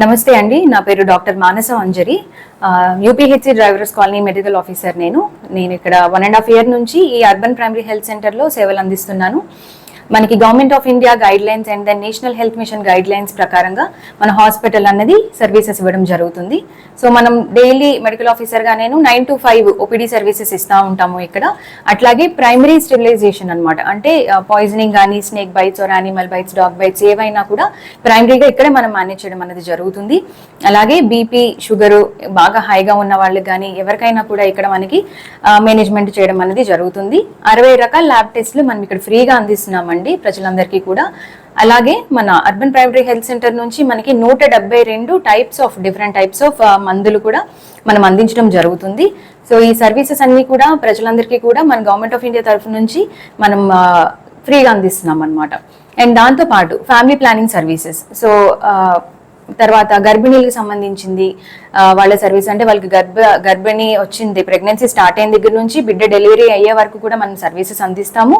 నమస్తే అండి నా పేరు doctor Manasa Anjari. UPHC drivers colony medical officer నేను. నేను ఇక్కడ వన్ అండ్ హాఫ్ ఇయర్ నుంచి ఈ అర్బన్ ప్రైమరీ హెల్త్ సెంటర్లో సేవలు అందిస్తున్నాను. మనకి government of India guidelines and then national health mission guidelines ప్రకారంగా మన హాస్పిటల్ అన్నది సర్వీసెస్ ఇవ్వడం జరుగుతుంది. సో మనం డైలీ మెడికల్ ఆఫీసర్గా నేను nine to five OPD services ఇస్తూ ఉంటాము ఇక్కడ. అట్లాగే ప్రైమరీ స్టెరిలైజేషన్ అనమాట అంటే పాయిజనింగ్ కానీ snake bites or animal bites dog bites ఏవైనా కూడా ప్రైమరీగా ఇక్కడే మనం మేనేజ్ చేయడం అనేది జరుగుతుంది. అలాగే బీపీ షుగరు బాగా హైగా ఉన్న వాళ్ళకి కానీ ఎవరికైనా కూడా ఇక్కడ మనకి మేనేజ్మెంట్ చేయడం అనేది జరుగుతుంది. అరవై రకాల ల్యాబ్ టెస్ట్లు మనం ఇక్కడ ఫ్రీగా అందిస్తున్నామండి. ప్రజలందరికీ కూడా. అలాగే మన అర్బన్ ప్రైమరీ హెల్త్ సెంటర్ నుంచి మనకి నూట డెబ్బై రెండు types of different types of మందులు కూడా మనం అందించడం జరుగుతుంది. సో ఈ సర్వీసెస్ అన్ని కూడా ప్రజలందరికీ కూడా మన గవర్నమెంట్ ఆఫ్ ఇండియా తరఫు నుంచి మనం uh, ఫ్రీగా అందిస్తున్నాం అనమాట అండ్ దాంతో పాటు family planning services so uh, తర్వాత గర్భిణీలకు సంబంధించింది వాళ్ళ సర్వీస్ అంటే వాళ్ళకి గర్భ గర్భిణి వచ్చింది ప్రెగ్నెన్సీ స్టార్ట్ అయిన దగ్గర నుంచి బిడ్డ డెలివరీ అయ్యే వరకు కూడా మనం సర్వీసెస్ అందిస్తాము.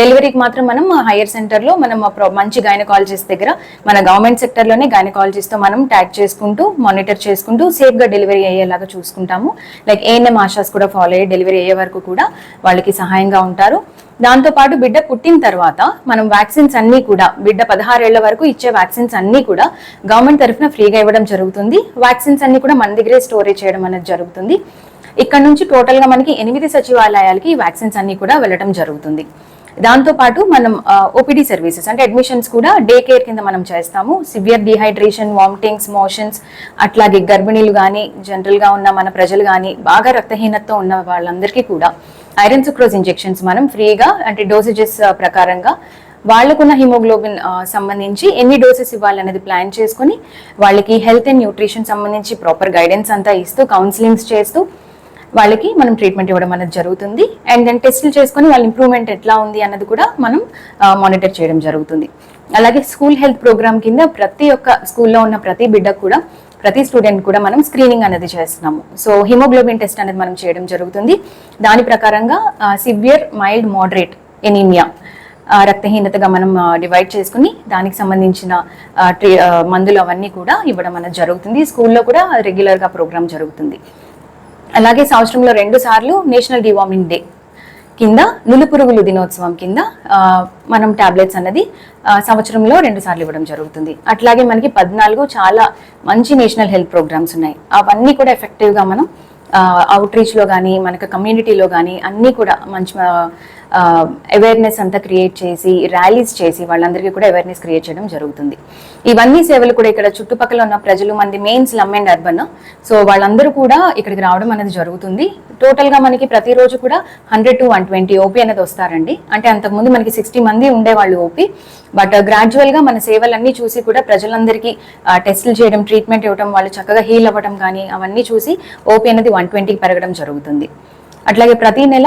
డెలివరీకి మాత్రం మనం హైయర్ సెంటర్లో మనం మంచి గైనకాలజిస్ట్ దగ్గర మన గవర్నమెంట్ సెక్టర్లోనే గైనకాలజిస్ట్తో మనం ట్యాగ్ చేసుకుంటూ మానిటర్ చేసుకుంటూ సేఫ్గా డెలివరీ అయ్యేలాగా చూసుకుంటాము. లైక్ ఏఎన్ఎం ఆశాస్ కూడా ఫాలో అయ్యి డెలివరీ అయ్యే వరకు కూడా వాళ్ళకి సహాయంగా ఉంటారు. దాంతో పాటు బిడ్డ పుట్టిన తర్వాత మనం వ్యాక్సిన్స్ అన్ని కూడా బిడ్డ పదహారేళ్ళ వరకు ఇచ్చే వ్యాక్సిన్స్ అన్ని కూడా గవర్నమెంట్ తరఫున ఫ్రీగా ఇవ్వడం జరుగుతుంది. వ్యాక్సిన్స్ అన్ని కూడా మన దగ్గరే స్టోరేజ్ చేయడం అనేది జరుగుతుంది. ఇక్కడ నుంచి టోటల్గా మనకి ఎనిమిది సచివాలయాలకి ఈ వ్యాక్సిన్స్ అన్ని కూడా వెళ్ళడం జరుగుతుంది. దాంతోపాటు మనం ఓపీడీ సర్వీసెస్ అంటే అడ్మిషన్స్ కూడా డే కేర్ కింద మనం చేస్తాము. సివియర్ డిహైడ్రేషన్ వామిటింగ్స్ మోషన్స్ అట్లాగే గర్భిణీలు కానీ జనరల్గా ఉన్న మన ప్రజలు కానీ బాగా రక్తహీనతతో ఉన్న వాళ్ళందరికీ కూడా ఐరన్ సుక్రోజ్ ఇంజెక్షన్స్ మనం ఫ్రీగా అంటే డోసేజెస్ ప్రకారంగా వాళ్ళకున్న హిమోగ్లోబిన్ సంబంధించి ఎన్ని డోసెస్ ఇవ్వాలనేది ప్లాన్ చేసుకొని వాళ్ళకి హెల్త్ అండ్ న్యూట్రిషన్ సంబంధించి ప్రాపర్ గైడెన్స్ అంతా ఇస్తూ కౌన్సిలింగ్స్ చేస్తూ వాళ్ళకి మనం ట్రీట్మెంట్ ఇవ్వడం అనేది జరుగుతుంది. అండ్ దెన్ టెస్టులు చేసుకొని వాళ్ళ ఇంప్రూవ్మెంట్ ఎట్లా ఉంది అన్నది కూడా మనం మానిటర్ చేయడం జరుగుతుంది. అలాగే స్కూల్ హెల్త్ ప్రోగ్రామ్ కింద ప్రతి ఒక్క స్కూల్లో ఉన్న ప్రతి బిడ్డకు కూడా ప్రతి స్టూడెంట్ కూడా మనం స్క్రీనింగ్ అనేది చేస్తున్నాము. సో హిమోగ్లోబిన్ టెస్ట్ అనేది మనం చేయడం జరుగుతుంది. దాని ప్రకారంగా సివియర్ మైల్డ్ మోడరేట్ ఎనీమియా రక్తహీనతగా మనం డివైడ్ చేసుకుని దానికి సంబంధించిన ట్రీ మందులు అవన్నీ కూడా ఇవ్వడం అనేది జరుగుతుంది. స్కూల్లో కూడా రెగ్యులర్గా ప్రోగ్రామ్ జరుగుతుంది. అలాగే సంవత్సరంలో రెండు సార్లు నేషనల్ డివార్మింగ్ డే కింద నులుపురుగులు దినోత్సవం కింద మనం టాబ్లెట్స్ అన్నది సంవత్సరంలో రెండు సార్లు ఇవ్వడం జరుగుతుంది. అట్లాగే మనకి పద్నాలుగు చాలా మంచి నేషనల్ హెల్త్ ప్రోగ్రామ్స్ ఉన్నాయి. అవన్నీ కూడా ఎఫెక్టివ్గా మనం అవుట్ రీచ్లో కానీ మనకు కమ్యూనిటీలో కానీ అన్నీ కూడా మంచి అవేర్నెస్ అంతా క్రియేట్ చేసి ర్యాలీస్ చేసి వాళ్ళందరికీ కూడా అవేర్నెస్ క్రియేట్ చేయడం జరుగుతుంది. ఇవన్నీ సేవలు కూడా ఇక్కడ చుట్టుపక్కల ఉన్న ప్రజలు మంది main slum and urban so వాళ్ళందరూ కూడా ఇక్కడికి రావడం అనేది జరుగుతుంది. టోటల్గా మనకి ప్రతిరోజు కూడా hundred to one twenty OP అనేది వస్తారండి. అంటే అంతకుముందు మనకి సిక్స్టీ మంది ఉండేవాళ్ళు ఓపీ బట్ గ్రాడ్యువల్గా మన సేవలన్నీ చూసి కూడా ప్రజలందరికీ టెస్టులు చేయడం ట్రీట్మెంట్ ఇవ్వడం వాళ్ళు చక్కగా హీల్ అవ్వడం కానీ అవన్నీ చూసి ఓపీ అనేది వన్ ట్వంటీకి పెరగడం జరుగుతుంది. అట్లాగే ప్రతి నెల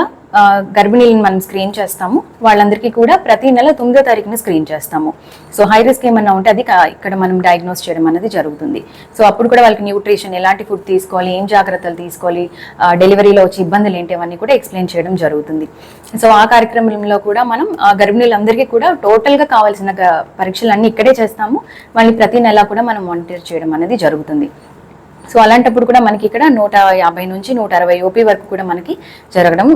గర్భిణీలను మనం స్క్రీన్ చేస్తాము. వాళ్ళందరికీ కూడా ప్రతి నెల తొమ్మిదో తారీఖున స్క్రీన్ చేస్తాము. సో హై రిస్క్ ఏమన్నా ఉంటే అది ఇక్కడ మనం డయాగ్నోస్ చేయడం అనేది జరుగుతుంది. సో అప్పుడు కూడా వాళ్ళకి న్యూట్రిషన్ ఎలాంటి ఫుడ్ తీసుకోవాలి ఏం జాగ్రత్తలు తీసుకోవాలి డెలివరీలో వచ్చే ఇబ్బందులు ఏంటి అవన్నీ కూడా ఎక్స్ప్లెయిన్ చేయడం జరుగుతుంది. సో ఆ కార్యక్రమంలో కూడా మనం ఆ, గర్భిణీలందరికీ కూడా టోటల్గా కావాల్సిన పరీక్షలు అన్నీ ఇక్కడే చేస్తాము. వాళ్ళని ప్రతి నెల కూడా మనం మానిటర్ చేయడం అనేది జరుగుతుంది. సో అలాంటప్పుడు కూడా మనకి ఇక్కడ నూట యాభై నుంచి నూట అరవై ఓపీ వరకు కూడా మనకి జరగడం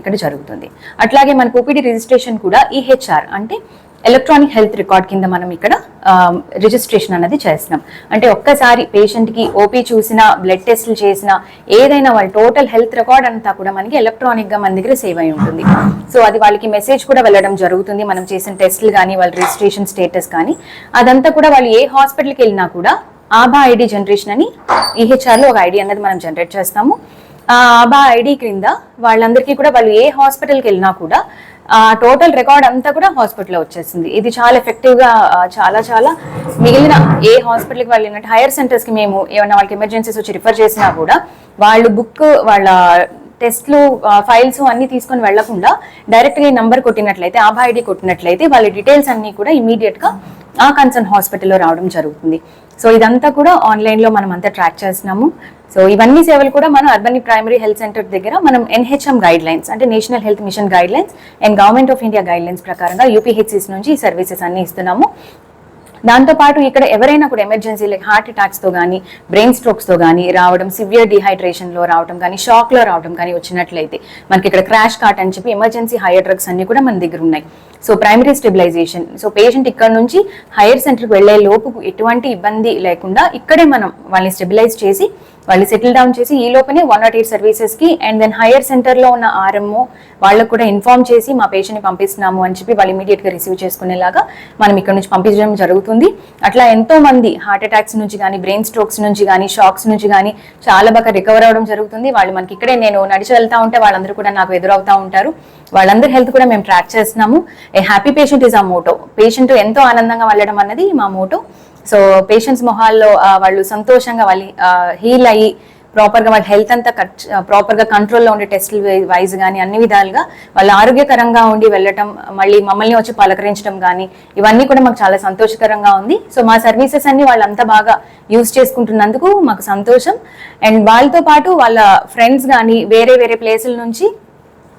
ఇక్కడ జరుగుతుంది. అట్లాగే మనకు ఓపీడీ రిజిస్ట్రేషన్ కూడా ఈహెచ్ఆర్ అంటే ఎలక్ట్రానిక్ హెల్త్ రికార్డ్ కింద మనం ఇక్కడ రిజిస్ట్రేషన్ అనేది చేస్తున్నాం. అంటే ఒక్కసారి పేషెంట్కి ఓపీ చూసిన బ్లడ్ టెస్ట్లు చేసిన ఏదైనా వాళ్ళ టోటల్ హెల్త్ రికార్డ్ అంతా కూడా మనకి ఎలక్ట్రానిక్గా మన దగ్గర సేవ్ అయి ఉంటుంది. సో అది వాళ్ళకి మెసేజ్ కూడా వెళ్ళడం జరుగుతుంది. మనం చేసిన టెస్ట్లు కానీ వాళ్ళ రిజిస్ట్రేషన్ స్టేటస్ కానీ అదంతా కూడా వాళ్ళు ఏ హాస్పిటల్కి వెళ్ళినా కూడా ఆభా ఐడి జనరేషన్ అని ఈహెచ్ఆర్లో ఒక ఐడి అనేది మనం జనరేట్ చేస్తాము. ఆ ఆభా ఐడి క్రింద వాళ్ళందరికీ కూడా వాళ్ళు ఏ హాస్పిటల్కి వెళ్ళినా కూడా ఆ టోటల్ రికార్డ్ అంతా కూడా హాస్పిటల్లో వచ్చేసింది. ఇది చాలా ఎఫెక్టివ్గా చాలా చాలా మిగిలిన ఏ హాస్పిటల్కి వాళ్ళు ఏంటంటే హైయర్ సెంటర్స్కి మేము ఏమైనా వాళ్ళకి ఎమర్జెన్సీస్ వచ్చి రిఫర్ చేసినా కూడా వాళ్ళు బుక్ వాళ్ళ టెస్ట్లు ఫైల్స్ అన్ని తీసుకొని వెళ్ళకుండా డైరెక్ట్గా ఈ నెంబర్ కొట్టినట్లయితే ఆభా ఐడి కొట్టినట్లయితే వాళ్ళ డీటెయిల్స్ అన్ని కూడా ఇమీడియట్గా ఆ కన్సర్న్ హాస్పిటల్లో రావడం జరుగుతుంది. సో ఇదంతా కూడా ఆన్లైన్లో మనం అంతా ట్రాక్ చేస్తున్నాము. సో ఇవన్నీ సేవలు కూడా మనం అర్బన్ ప్రైమరీ హెల్త్ సెంటర్ దగ్గర మనం ఎన్హెచ్ఎం గైడ్ లైన్స్ అంటే national health mission guidelines and government of India guidelines ప్రకారంగా యూపీహెచ్సిస్ నుంచి ఈ సర్వీసెస్ అన్ని ఇస్తున్నాము. దాంతోపాటు ఇక్కడ ఎవరైనా కూడా ఎమర్జెన్సీ లైక్ హార్ట్ అటాక్స్తో కానీ బ్రెయిన్ స్ట్రోక్స్తో కానీ రావడం సివియర్ డిహైడ్రేషన్లో రావడం కానీ షాక్లో రావడం కానీ వచ్చినట్లయితే మనకి ఇక్కడ క్రాష్ కార్ట్ అని చెప్పి ఎమర్జెన్సీ హైయర్ డ్రగ్స్ అన్ని కూడా మన దగ్గర ఉన్నాయి. So primary stabilisation so patient ఇక్కడ నుంచి హైయర్ సెంటర్కి వెళ్ళే లోపు ఎటువంటి ఇబ్బంది లేకుండా ఇక్కడే మనం వాళ్ళని స్టెబిలైజ్ చేసి వాళ్ళు సెటిల్ డౌన్ చేసి ఈ లోపనే వన్ నాట్ ఎయిట్ సర్వీసెస్కి అండ్ దెన్ హైయర్ సెంటర్లో ఉన్న ఆర్ఎంఓ వాళ్ళకు కూడా ఇన్ఫార్మ్ చేసి మా పేషెంట్ని పంపిస్తున్నాము అని చెప్పి వాళ్ళు ఇమీడియట్గా రిసీవ్ చేసుకునేలాగా మనం ఇక్కడ నుంచి పంపించడం జరుగుతుంది. అట్లా ఎంతో మంది హార్ట్ అటాక్స్ నుంచి కానీ బ్రెయిన్ స్ట్రోక్స్ నుంచి కానీ షాక్స్ నుంచి కానీ చాలా బాగా రికవర్ అవడం జరుగుతుంది. వాళ్ళు మనకి ఇక్కడే నేను నడిచి వెళ్తా ఉంటే వాళ్ళందరూ కూడా నాకు ఎదురవుతా ఉంటారు. వాళ్ళందరి హెల్త్ కూడా మేము ట్రాక్ చేస్తున్నాము. A happy patient is a motto patient ఎంతో ఆనందంగా వెళ్ళడం అన్నది మా మోటో సో పేషెంట్స్ మొహాల్లో వాళ్ళు సంతోషంగా వాళ్ళు హీల్ అయ్యి ప్రాపర్గా వాళ్ళ హెల్త్ అంతా ప్రాపర్గా కంట్రోల్లో ఉండే టెస్టులు వైజ్ కానీ అన్ని విధాలుగా వాళ్ళు ఆరోగ్యకరంగా ఉండి వెళ్ళటం మళ్ళీ మమ్మల్ని వచ్చి పలకరించడం కానీ ఇవన్నీ కూడా మాకు చాలా సంతోషకరంగా ఉంది. సో మా సర్వీసెస్ అన్ని వాళ్ళంతా బాగా యూజ్ చేసుకుంటున్నందుకు మాకు సంతోషం. అండ్ వాళ్ళతో పాటు వాళ్ళ ఫ్రెండ్స్ కానీ వేరే వేరే ప్లేసుల నుంచి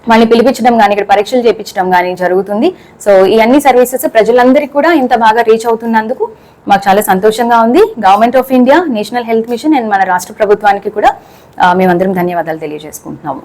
వాళ్ళని పిలిపించడం కానీ ఇక్కడ పరీక్షలు చేయించడం కానీ జరుగుతుంది. సో ఈ అన్ని సర్వీసెస్ ప్రజలందరికీ కూడా ఇంత బాగా రీచ్ అవుతున్నందుకు మాకు చాలా సంతోషంగా ఉంది. Government of India national health mission and మన రాష్ట్ర ప్రభుత్వానికి కూడా మేమందరం ధన్యవాదాలు తెలియజేసుకుంటున్నాము.